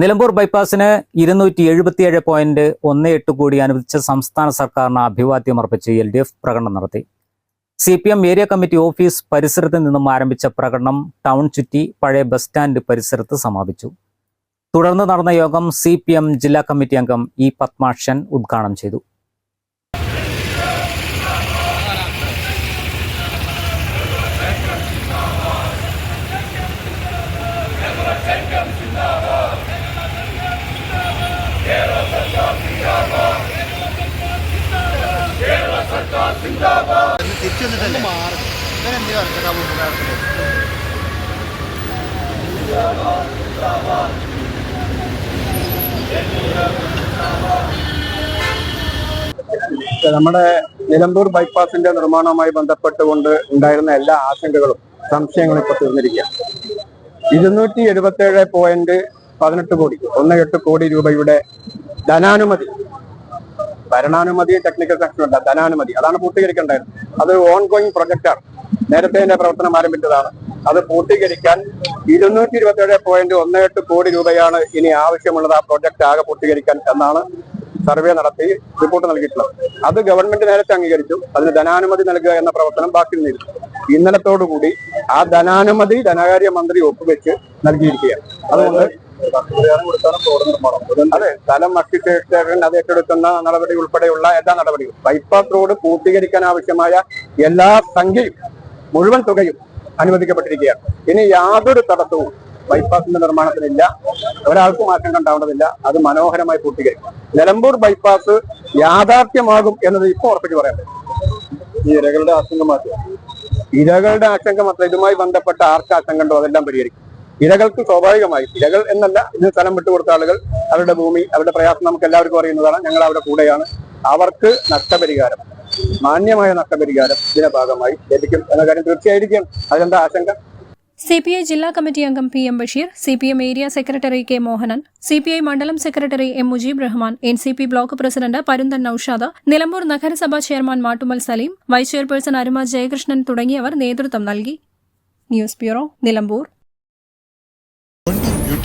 നിലമ്പൂർ ബൈപ്പാസിന് ഇരുന്നൂറ്റി എഴുപത്തിയേഴ് പോയിന്റ് ഒന്ന് എട്ട് കോടി അനുവദിച്ച സംസ്ഥാന സർക്കാരിന് അഭിവാദ്യം അർപ്പിച്ച് എൽ ഡി എഫ് പ്രകടനം നടത്തി. C P M area committee office പരിസരത്ത് നിന്നും ആരംഭിച്ച പ്രകടനം ടൗൺ ചുറ്റി പഴയ ബസ് സ്റ്റാൻഡ് പരിസരത്ത് സമാപിച്ചു. തുടർന്ന് നടന്ന യോഗം സി ജില്ലാ കമ്മിറ്റി അംഗം ഇ പത്മാക്ഷൻ ഉദ്ഘാടനം ചെയ്തു. നമ്മുടെ നിലമ്പൂർ ബൈപ്പാസിന്റെ നിർമ്മാണവുമായി ബന്ധപ്പെട്ടുകൊണ്ട് ഉണ്ടായിരുന്ന എല്ലാ ആശങ്കകളും സംശയങ്ങളും ഇപ്പൊ തീർന്നിരിക്കുക ഇരുന്നൂറ്റി എഴുപത്തി ഏഴ് പോയിന്റ് പതിനെട്ട് കോടി ഒന്ന് എട്ട് കോടി രൂപയുടെ ധനാനുമതി ഭരണാനുമതി ടെക്നിക്കൽ സെക്ഷൻ ഉണ്ട്. ധനാനുമതി. അതാണ് പൂർത്തീകരിക്കേണ്ടത്. അത് ഓൺ ഗോയിങ് പ്രൊജക്റ്റാണ് നേരത്തെ എന്റെ പ്രവർത്തനം ആരംഭിച്ചതാണ്. അത് പൂർത്തീകരിക്കാൻ ഇരുന്നൂറ്റി ഇരുപത്തി ഏഴ് പോയിന്റ് ഒന്ന് എട്ട് കോടി രൂപയാണ് ഇനി ആവശ്യമുള്ളത് ആ പ്രൊജക്ട് ആകെ പൂർത്തീകരിക്കാൻ എന്നാണ് സർവേ നടത്തി റിപ്പോർട്ട് നൽകിയിട്ടുള്ളത്. അത് ഗവൺമെന്റ് നേരത്തെ അംഗീകരിച്ചു. അതിന് ധനാനുമതി നൽകുക എന്ന പ്രവർത്തനം ബാക്കി നിന്നിരുന്നു ഇന്നലത്തോടുകൂടി ആ ധനാനുമതി ധനകാര്യ മന്ത്രി ഒപ്പുവെച്ച് നൽകിയിരിക്കുകയാണ്. അതുകൊണ്ട് അതെ സ്ഥലം അക്വിറ്റേഷൻ അത് ഏറ്റെടുക്കുന്ന നടപടി ഉൾപ്പെടെയുള്ള എല്ലാ നടപടികളും. ബൈപ്പാസ് റോഡ് പൂർത്തീകരിക്കാൻ ആവശ്യമായ എല്ലാ സംഖ്യയും മുഴുവൻ തുകയും അനുവദിക്കപ്പെട്ടിരിക്കുകയാണ്. ഇനി യാതൊരു തടസ്സവും ബൈപ്പാസിന്റെ നിർമ്മാണത്തിനില്ല ഒരാൾക്കും ആശങ്ക ഉണ്ടാവേണ്ടതില്ല അത് മനോഹരമായി പൂർത്തീകരിക്കും. നിലമ്പൂർ ബൈപ്പാസ് യാഥാർത്ഥ്യമാകും എന്നത് ഇപ്പോൾ ഉറപ്പിച്ച് പറയാം ഈ ഇരകളുടെ ആശങ്ക മാറ്റുക. ഇരകളുടെ ആശങ്ക മാത്രം ഇതുമായി ബന്ധപ്പെട്ട ആർക്ക് ആശങ്ക ഉണ്ടോ അതെല്ലാം പരിഹരിക്കും. ഇരകൾക്ക് സ്വാഭാവികമായി ഇരകൾ എന്നല്ല ഇതിന് സ്ഥലം വിട്ടുകൊടുത്ത ആളുകൾ. അവരുടെ ഭൂമി അവരുടെ പ്രയാസം നമുക്ക് എല്ലാവർക്കും അറിയുന്നതാണ്. ഞങ്ങൾ അവരുടെ കൂടെയാണ്. അവർക്ക് നഷ്ടപരിഹാരം മാന്യമായ നഷ്ടപരിഹാരം ഇതിന്റെ ഭാഗമായി ലഭിക്കും എന്ന കാര്യം തീർച്ചയായിരിക്കും. അതിലെന്താ ആശങ്ക? സി പി ഐ ജില്ലാ കമ്മിറ്റി അംഗം P M Basheer C P M area secretary K Mohanan C P I മണ്ഡലം secretary M Mujeeb Rahman N C P block president Parunthan Noushad Nilambur നഗരസഭാ chairman Mattummal Saleem vice chairperson Aruma Jayakrishnan തുടങ്ങിയവർ നേതൃത്വം നൽകി. News bureau Nilambur.